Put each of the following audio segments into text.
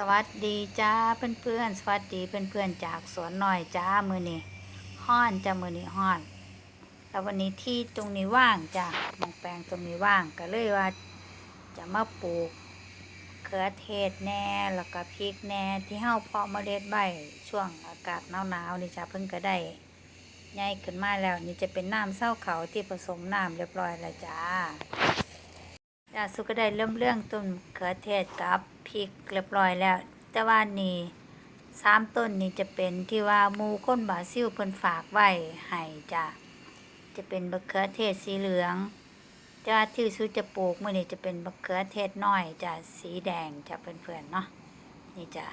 สวัสดีจ้าเพื่อนๆสวัสดีเพื่อนๆจากสวนหน่อยจ้ามือนี้ห้อนจ้ามือนี้ห้อน แล้ววันนี้ที่ตรงนี้ว่างจ้ามองแปลงตรงนี้ว่างก็เลยว่า จะมาปลูกเขือเทศแน่แล้วก็พริกแน่ที่เฮาเพาะเมล็ดใบช่วงอากาศหนาวๆนี่จ้าเพิ่งก็ได้ใหญ่ขึ้นมาแล้วนี่จะเป็นน้ำเศร้าเขาที่ผสมน้ำเรียบร้อยแล้วจ้า จ้าสุก็ได้เริ่มเรื่องต้นเขือเทศกับพริกเรียบร้อยแล้ว แต่ว่านี่สามต้นนี่จะเป็นที่ว่าหมูก้นบาซิลเพิ่นฝากไว้ให้จ้ะจะเป็นบักเขือเทศสีเหลืองแต่ว่าที่สุจะปลูกมื้อนี้จะเป็นบักเขือเทศน้อยจ้ะสีแดงจ้ะเพื่อนๆเนาะนี่จ้ะ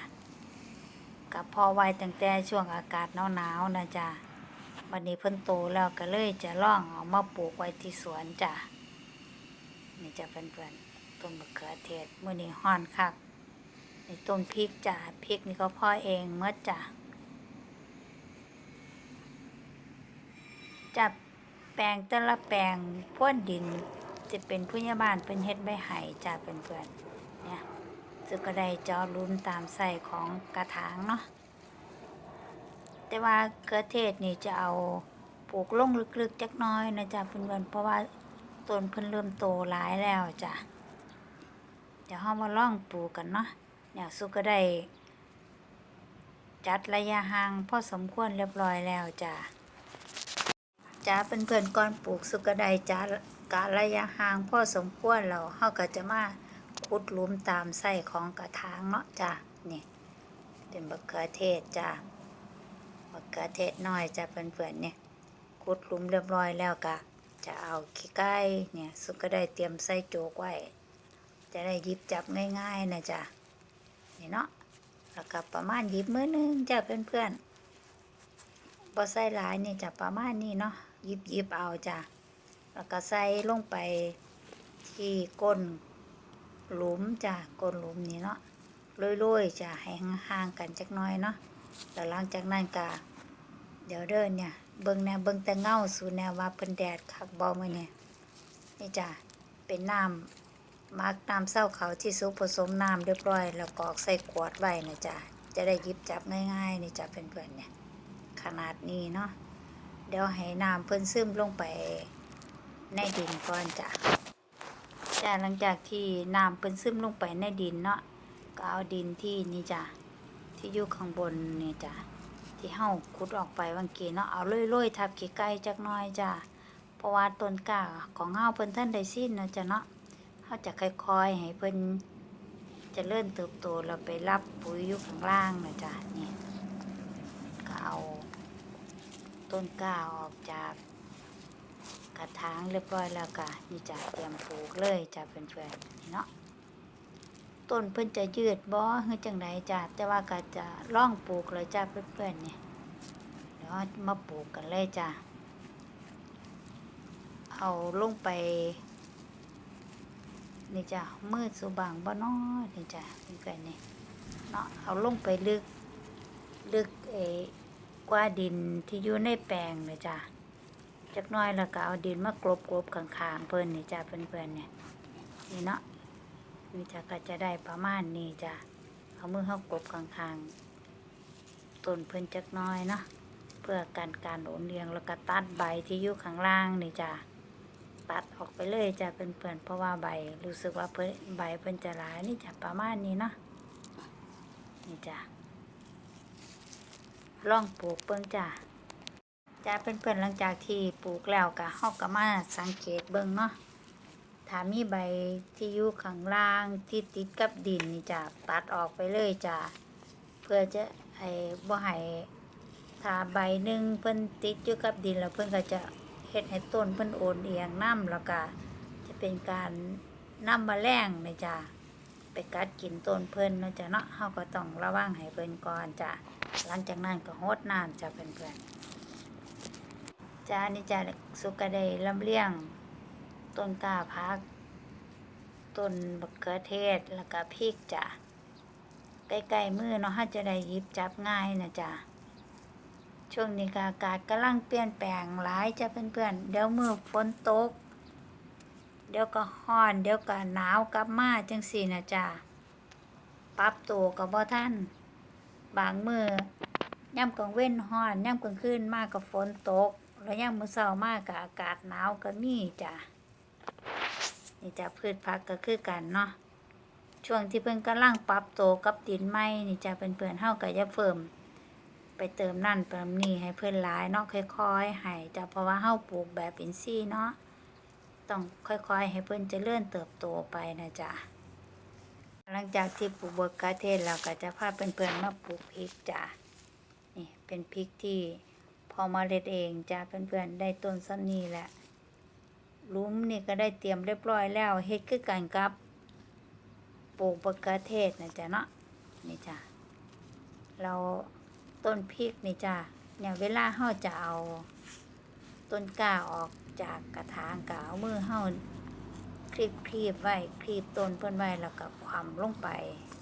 กับพอไว้ตั้งแต่ช่วงอากาศหนาวๆนะจ้ะวันนี้เพิ่นโตแล้วก็เลยจะล่องเอามาปลูกไว้ที่สวนจ้ะ นี่จะเป็นเพื่อนๆต้นมะเขือเทศมือนี้ห้อนคักนี่ต้นพริกจ้ะพริกนี่ก็พ่อเองเมื่อจ้ะจับแปลงแต่ละแปลงพ่นดินจะเป็นผู้ใหญ่บ้านเป็นเฮ็ดใบไห่จ้ะเป็นเพื่อนๆเนี่ยซึ่งก็ได้จอรุนตามใส่ของกระถางเนาะแต่ว่าเขือเทศนี่จะเอาปลูกลงลึกๆจักน้อยนะจ๊ะเพื่อนๆเพราะว่า ต้นเพิ่นเริ่มโตหลายแล้วจ้ะเดี๋ยวเฮามาล่องปลูกกันเนาะเนี่ยสุก็ได้จัดระยะห่างพอสมควรเรียบร้อยแล้วจ้ะจ้าเป็นเพื่อนก่อนปลูกสุก็ได้จัดกะระยะห่างพอสมควรแล้วเฮาก็จะมาขุดหลุมตามไส้ของกระถางเนาะจ้ะนี่เป็นบักเขือเทศจ้ะบักเขือเทศน้อยจ้ะเพื่อนๆเนี่ยขุดหลุมเรียบร้อยแล้วกะ จะเอาขี้ไก่เนี่ยสุก็ได้เตรียมใส่โจกไว้ จะได้ยิบจับง่ายๆนะจ๊ะนี่เนาะแล้วก็ประมาณยิบมือนึงจ้ะเพื่อนๆพอใส่หลายนี่จะประมาณนี้เนาะยิบยิบเอาจ้ะแล้วก็ใส่ลงไปที่ก้นหลุมจ้ะก้นหลุมนี่เนาะโรยๆจ้ะให้ห่างๆกันจักน้อยเนาะแล้วหลังจากนั้นก็เดี๋ยวเดินเนี่ย เบิ่งแนวเบิ่งแต่เงาสู่แนวว่าเพิ่นแดดคักบ่มื้อนี้นี่จ้ะเป็นน้ำมักน้ำเศร้าเขาที่สุกผสมน้ำเรียบร้อย แล้วกรอกใส่ขวดไว้นะจ้ะจะได้ยิบจับง่ายๆนี่จ้ะเพื่อนๆเนี่ย ขนาดนี้เนาะเดี๋ยวให้น้ำเพิ่นซึมลงไปในดินก่อนจ้ะจ้ะหลังจากที่น้ำเพิ่นซึมลงไปในดินเนาะก็เอาดินที่นี่จ้ะที่อยู่ข้างบนนี่จ้ะ ที่เฮาขุดออกไปบางกีเนาะเอาเลื่อยๆทับขี้ไก่จักหน้อยจ้ะเพราะว่าต้นกล้าของเฮาเพิ่นท่านได้สิ้นเนาะจ้ะเนาะเฮาจะค่อยๆให้เพิ่นจะเริ่มเติบโตแล้วไปรับปุ๋ยอยู่ข้างล่างเนาะจ้ะนี่ก็เอาต้นกล้าออกจากกระถางเรียบร้อยแล้วก็นี่จ้ะเตรียมปลูกเลยจ้ะเพื่อนๆนี่เนาะ ต้นเพิ่นจะยืดบ่เฮือจังไดจ้ะแต่ว่าก็จะล่องปลูกเลยจ้ะเพื่อนๆเนี่ยเดี๋ยวมาปลูกกันเลยจ้ะเอาลงไปนี่จ้ะมืดสุบางบ่น้อนี่จ้ะเพื่อนๆนี่เนาะเอาลงไปลึกลึกเออกว่าดินที่อยู่ในแปลงเลยจ้ะจักน้อยแล้วก็เอาดินมากรบกรบๆข้างๆเพิ่นนี่จ้ะเพื่อนๆเนี่ยนี่เนาะ นี่จะก็จะได้ประมาณนี้จ้ะเอามือเข้ากบกลางๆต้นเพิ่นจักน้อยเนาะเพื่อการการโอนเรียงแล้วก็ตัดใบที่อยู่ข้างล่างนี่จ้ะตัดออกไปเลยจ้ะเพื่อนๆเพราะว่าใบรู้สึกว่าเพิ่นใบเพิ่นจะหลายนี่จ้ะประมาณนี้เนาะนี่จ้ะลองปลูกเบิ่งจ้ะจ้ะเพื่อนๆหลังจากที่ปลูกแล้วก็เฮาก็มาสังเกตเบิ่งเนาะ ถ้ามีใบที่อยู่ข้างล่างที่ติดกับดินนี่จะตัดออกไปเลยจ้ะเพื่อจะให้บ่ให้ถ้าใบหนึ่งเพิ่นติดอยู่กับดินแล้วเพิ่นก็จะเฮ็ดให้ต้นเพิ่นโอนเอียงน้ำแล้วก็จะเป็นการน้ำมาแมลงนี่จ้ะไปกัดกินต้นเพิ่นเนาะจ้ะเนาะเฮาก็ต้องระวังให้เพิ่นก่อนจ้ะหลังจากนั้นก็รดน้ำจ้ะเพื่อนๆจ้านี่จ้ะสุกก็ได้ลำเลียง ต้นกล้าพัก ต้นบักเขือเทศ แล้วก็พริกจ้ะใกล้ๆมือเนาะถ้าจะได้หยิบจับง่ายนะจ้ะช่วงนี้อากาศกำลังเปลี่ยนแปลงหลายจ้ะเพื่อนๆ เดี๋ยวมือฝนตก เดี๋ยวก็ร้อน เดี๋ยวก็หนาวกลับมาจังสี่นะจ้ะปรับตัวกับบ่ท่าน บางมือย่ำกลางเว้นฮ้อนย่ำกลางคืนมากกับฝนตก แล้วย่ำมือเช้ามากกับอากาศหนาวก็มีจ้ะ นี่จะพืชผักก็คือกันเนาะช่วงที่เพิ่นกำลังปรับโตกับดินใหม่นี่จะเป็นเพิ่อนเฮาก็อย่าเฟิ่มไปเติมนั่นเติมนี่ให้เพิ่อนหลายเนาะค่อยๆให้จะเพราะว่าเฮาปลูกแบบอินทรีย์เนาะต้องค่อยๆ ให้เพิ่อนจะเจริญเติบโตไปนะจ๊ะหลังจากที่ปลูกเบอร์กาเทศเราก็จะพาเพื่อนๆมาปลูกพริกจ้ะนี่เป็นพริกที่พอมาเล็ดเองจ้ะเพื่อนๆได้ต้นซ้ำนี้แหละ ลุมนี่ก็ได้เตรียมเรียบร้อยแล้วเฮ็ดคือกันกับปลูกเบอร์กาเทศนะจ๊ะเนาะนี่จ้ะเราต้นพริกนี่จ้ะเนี่ยเวลาเฮาจะเอาต้นกล้าออกจากกระถางกเอามือเฮาคลีบคลีบไว้คลีบต้นเพิ่นไว้แล้วก็ความลงไป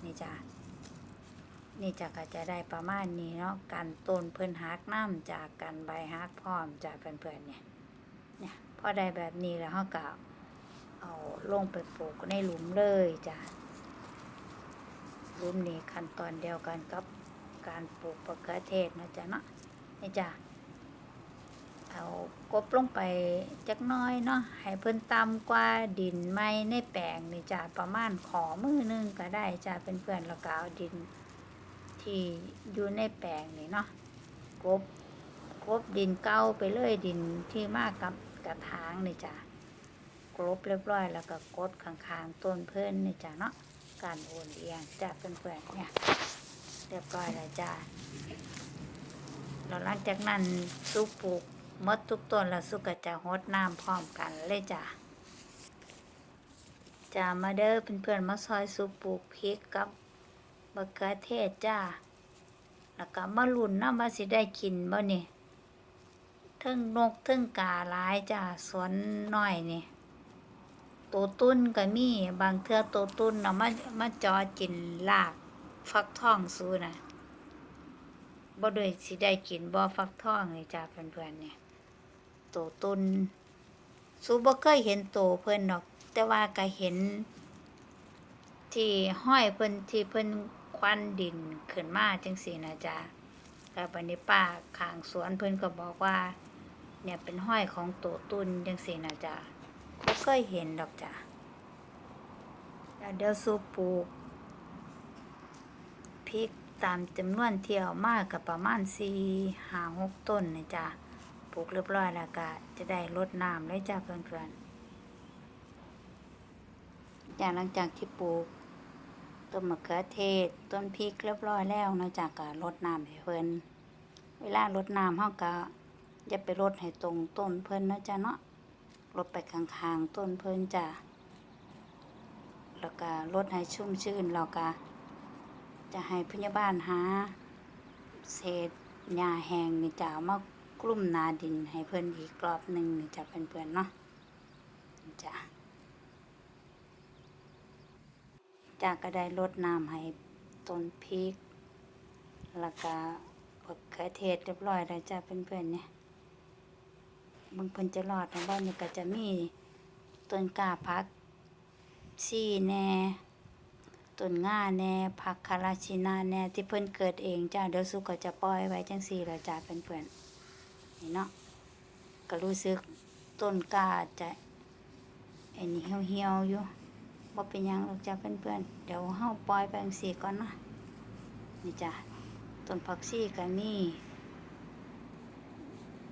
นี่จ้ะนี่จ้ะก็จะได้ประมาณนี้เนาะกันต้นเพิ่นหักน้ำจากกันใบหักพร้อมจากเพื่อนๆเนี่ยเนี่ย พอได้แบบนี้แล้วเฮาก็เอาลงไปปลูกในหลุมเลยจ้ะหลุมนี้ขั้นตอนเดียวกันกับการปลูกมะเขือเทศนะจ๊ะเนาะนี่จ้ะเอากบลงไปจักน้อยเนาะให้เพิ่นตำกว่าดินไม้ในแปลงนี่จ้ะประมาณขอมือหนึงก็ได้จ้ะเป็นเพื่อนแล้วก็เอาดินที่อยู่ในแปลงนี่เนาะกบกบดินเก่าไปเลยดินที่มากกับ กระถางนี่จ้ะกรบเรียบร้อยแล้วก็กดข้างๆต้นเพิ่นนี่จ้ะเนาะการโอนเอียงจ้ะเพื่อนๆเนี่ย เรียบร้อยแล้วจ้ะแล้วหลังจากนั้นสุปลูกมดทุกต้นแล้วสุกก็จะหดน้ำพร้อมกันเลยจ้ะจะมาเด้อเพื่อนๆมาซอยสุปลูกพริกกับมะเขือเทศจ้าแล้วก็มาลุ่นน้ำว่าสิได้กินบ่นี่เทึ่งนกเทึ่งกาหลายจ้าสวนน้อยนี่ตัวตุ้นก็มีบางเทือตัวตุ้นเนาะมามาจอกินลากฟักทองสูนะบ่ด้วยสิได้กินบ่ฟักทองนี่จ้าเพื่อนๆเนี่ยโตตุนสูบ่เคยเห็นโตเพิ่นดอก แต่ว่าก็เห็น ที่ห้อยเพิ่นที่เพิ่นควันดินขึ้นมาจังซี่นะจ๊ะแล้วบัดนี้ป้าข้างสวนเพิ่นก็บอกว่า เนี่ยเป็นห้อยของโตตุนจังซี่นะจ๊ะบ่เคยเห็นดอกจ้ะเดี๋ยวสูปลูกพริกตามจำนวนเที่เอามาก็ประมาณ4 5 6ต้นนะจ๊ะปลูกเรียบร้อยแล้วก็จะได้รดน้ำเลยจ้าเพื่อนๆจากหลังจากที่ปลูกต้นมะเขือเทศ ต้นพริกเรียบร้อยแล้วเนอกจากก็รดน้ำให้เพิ่นเวลารดน้ำเฮาก็ อย่าไปรดให้ตรงต้นเพิ่นนะจ้ะเนาะรดไปข้างๆต้นเพิ่นจ้ะแล้วก็รดให้ชุ่มชื้นแล้วก็จะให้พยาบาลหา เศษหญ้าแห้งนี่จ้ะเอามากลุ่มนาดินให้เพิ่นอีกรอบหนึ่งนี่จะเป็นเพื่อนๆเนาะจ้ะจากก็ได้ลดน้ำให้ต้นพริกแล้วก็บักเขือเทศเรียบร้อยแล้วจ้ะเพื่อนๆเนี่ย บางเพิ่นจะรอดในบ้านนี่ก็จะมีต้นกาพักซี่แน่ต้นง่าแน่ผักคาราชินาแน่ที่เพิ่นเกิดเองจ้ะเดี๋ยวสุก็จะปล่อยไว้จังซี่แล้วจ้ะเพื่อนๆนี่เนาะก็รู้สึกต้นกาจะไอ้นี่เหี่ยวๆอยู่บ่เป็นยังหรอกจ้ะเพื่อนๆเดี๋ยวเฮาปล่อยไปจังซี่ก่อนเนาะนี่จ้ะต้นผักชีก็มี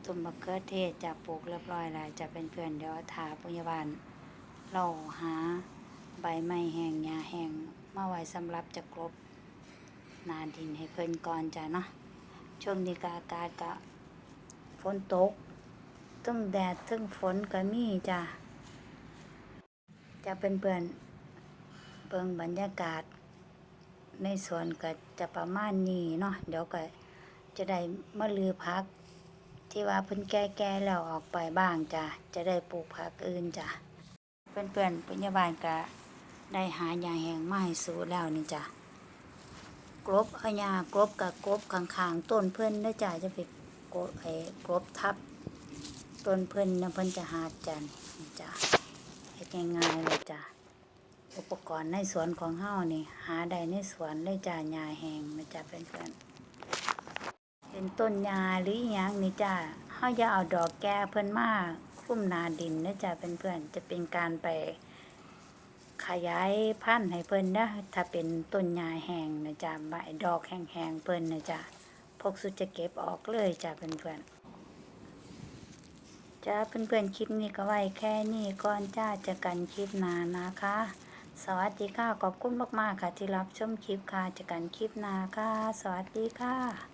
ต้นมะเขือเทศจะปลูกเรียบร้อยแล้วจะเป็นเพื่อนเดี๋ยวถาพยาบาลเราหาใบไม้แห้งหญ้าแห้งมาไว้สำหรับจะกลบนาดินให้เพิ่นก่อนจ้ะเนาะช่วงนี้ก็อากาศก็ฝนตกทั้งแดดทั้งฝนก็มีจ้ะจะเป็นเปื่อนเบิ่งบรรยากาศ ในสวนก็จะประมาณนี้เนาะเดี๋ยวก็จะได้มะลือพัก ที่ว่าเพิ่นแก่ๆแล้วออกไปบ้างจ้ะจะได้ปลูกผักอื่นจ้ะเพื่อนๆพยาบาลก็ได้หายาแห้งมาให้สูแล้วนี่จ้ะกรบเอายากรบกับกรบข้างๆต้นเพิ่นนะจ้ะจะไปกบไอ้กบทับต้นเพิ่นนะเพิ่นจะหาจันจ้ะเฮ็ดง่ายๆเลยจ้ะอุปกรณ์ในสวนของเฮานี่ หาได้ในสวนเลยจ้าหญ้าแห้งนะจ้าเพื่อนๆ เป็นต้นหญ้าหรืออิหยังนี่จ้าเฮาอย่าเอาดอกแก่เพิ่นมาคลุมนาดินนะจ้าเพื่อนๆจะเป็นการไป ขยายพันธุ์ให้เพิ่นนะถ้าเป็นต้นหญ้าแห้งนะจ้าใบดอกแห้งๆเพิ่นนะจ้าพกสุดจะเก็บออกเลยจ้าเพื่อนๆจ้าเพื่อนๆคลิปนี้ก็ไว้แค่นี้ก่อนจ้าเจะกันคลิปนานะคะ สวัสดีค่ะขอบคุณมากๆค่ะที่รับชมคลิปค่ะเจะกันคลิปนาค่ะ สวัสดีค่ะ